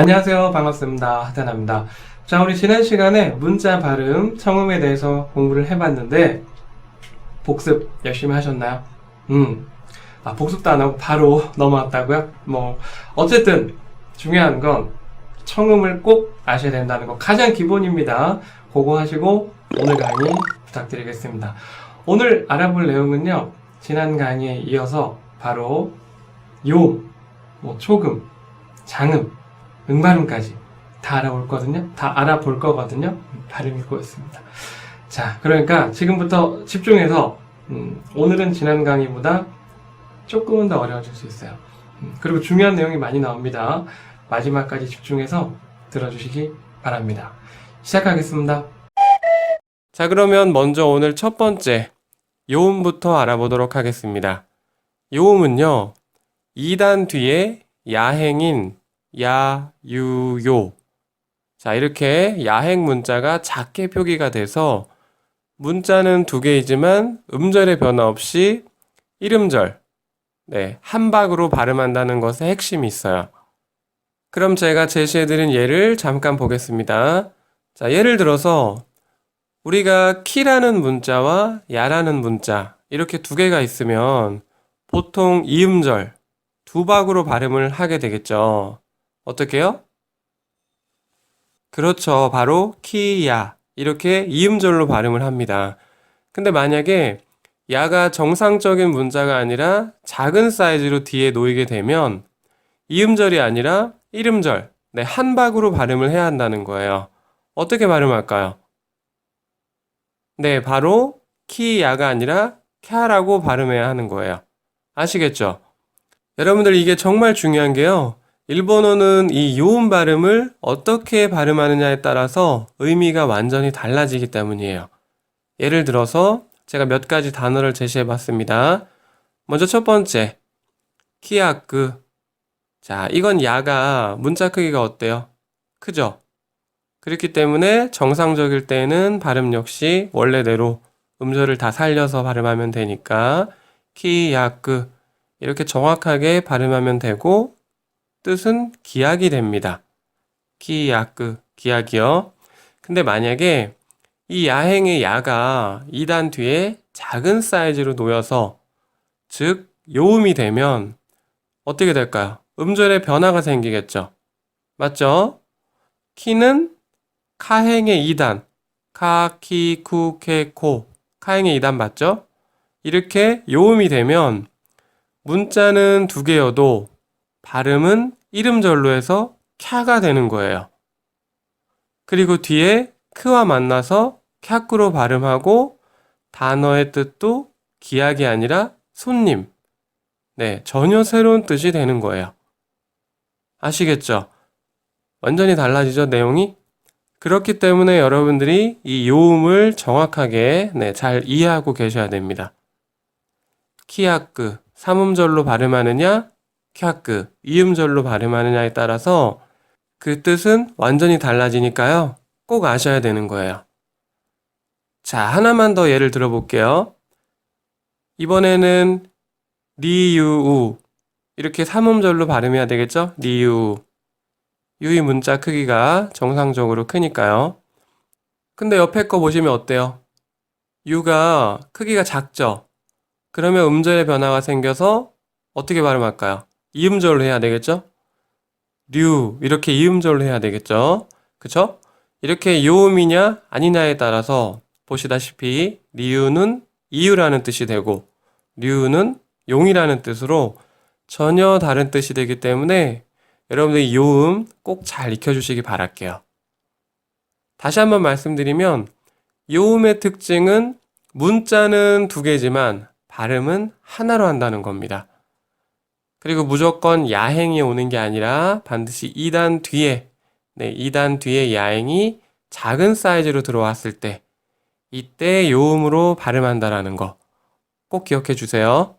안녕하세요. 반갑습니다. 하태나입니다. 자, 우리 지난 시간에 문자 발음, 청음에 대해서 공부를 해봤는데, 복습 열심히 하셨나요? 음. 아, 복습도 안 하고 바로 넘어왔다고요? 뭐, 어쨌든, 중요한 건, 청음을 꼭 아셔야 된다는 거 가장 기본입니다. 그거 하시고, 오늘 강의 부탁드리겠습니다. 오늘 알아볼 내용은요, 지난 강의에 이어서 바로, 요, 뭐, 초금, 장음, 응발음까지 다 알아볼 거거든요. 다 알아볼 거거든요. 음, 발음이 꼬였습니다. 자, 그러니까 지금부터 집중해서 음, 오늘은 지난 강의보다 조금은 더 어려워질 수 있어요. 음, 그리고 중요한 내용이 많이 나옵니다. 마지막까지 집중해서 들어주시기 바랍니다. 시작하겠습니다. 자, 그러면 먼저 오늘 첫 번째 요음부터 알아보도록 하겠습니다. 요음은요, 2단 뒤에 야행인 야, 유, 요. 자, 이렇게 야행 문자가 작게 표기가 돼서 문자는 두 개이지만 음절의 변화 없이 이름절, 네, 한 박으로 발음한다는 것에 핵심이 있어요. 그럼 제가 제시해드린 예를 잠깐 보겠습니다. 자, 예를 들어서 우리가 키라는 문자와 야라는 문자 이렇게 두 개가 있으면 보통 이음절 두 박으로 발음을 하게 되겠죠. 어떻게요? 그렇죠. 바로 키야. 이렇게 이음절로 발음을 합니다. 근데 만약에 야가 정상적인 문자가 아니라 작은 사이즈로 뒤에 놓이게 되면 이음절이 아니라 이름절, 네, 한 박으로 발음을 해야 한다는 거예요. 어떻게 발음할까요? 네, 바로 키야가 아니라 캬라고 발음해야 하는 거예요. 아시겠죠? 여러분들 이게 정말 중요한 게요. 일본어는 이 요음 발음을 어떻게 발음하느냐에 따라서 의미가 완전히 달라지기 때문이에요. 예를 들어서 제가 몇 가지 단어를 제시해 봤습니다. 먼저 첫 번째, 키아크. 자, 이건 야가 문자 크기가 어때요? 크죠? 그렇기 때문에 정상적일 때는 발음 역시 원래대로 음절을 다 살려서 발음하면 되니까 키야크 이렇게 정확하게 발음하면 되고 뜻은 기약이 됩니다. 기야크, 기약이요. 근데 만약에 이 야행의 야가 2단 뒤에 작은 사이즈로 놓여서 즉 요음이 되면 어떻게 될까요? 음절에 변화가 생기겠죠. 맞죠? 키는 카행의 2단 카, 키, 쿠, 케, 코 카행의 2단 맞죠? 이렇게 요음이 되면 문자는 두 개여도 발음은 이름절로 해서 캬가 되는 거예요. 그리고 뒤에 크와 만나서 캬크로 발음하고 단어의 뜻도 기약이 아니라 손님. 네, 전혀 새로운 뜻이 되는 거예요. 아시겠죠? 완전히 달라지죠, 내용이? 그렇기 때문에 여러분들이 이 요음을 정확하게 네, 잘 이해하고 계셔야 됩니다. 키야크, 삼음절로 발음하느냐, 캬크, 이음절로 발음하느냐에 따라서 그 뜻은 완전히 달라지니까요. 꼭 아셔야 되는 거예요. 자, 하나만 더 예를 들어볼게요. 이번에는 리유우 이렇게 삼음절로 발음해야 되겠죠? 리유 유의 문자 크기가 정상적으로 크니까요. 근데 옆에 거 보시면 어때요? 유가 크기가 작죠? 그러면 음절의 변화가 생겨서 어떻게 발음할까요? 이음절로 해야 되겠죠? 류 이렇게 이음절로 해야 되겠죠? 그쵸? 이렇게 요음이냐 아니냐에 따라서 보시다시피 리유는 이유라는 뜻이 되고 류는 용이라는 뜻으로 전혀 다른 뜻이 되기 때문에 여러분들 이 요음 꼭 잘 익혀주시기 바랄게요. 다시 한번 말씀드리면 요음의 특징은 문자는 두 개지만 발음은 하나로 한다는 겁니다. 그리고 무조건 야행이 오는 게 아니라 반드시 2단 뒤에, 네, 2단 뒤에 야행이 작은 사이즈로 들어왔을 때, 이때 요음으로 발음한다라는 거 꼭 기억해 주세요.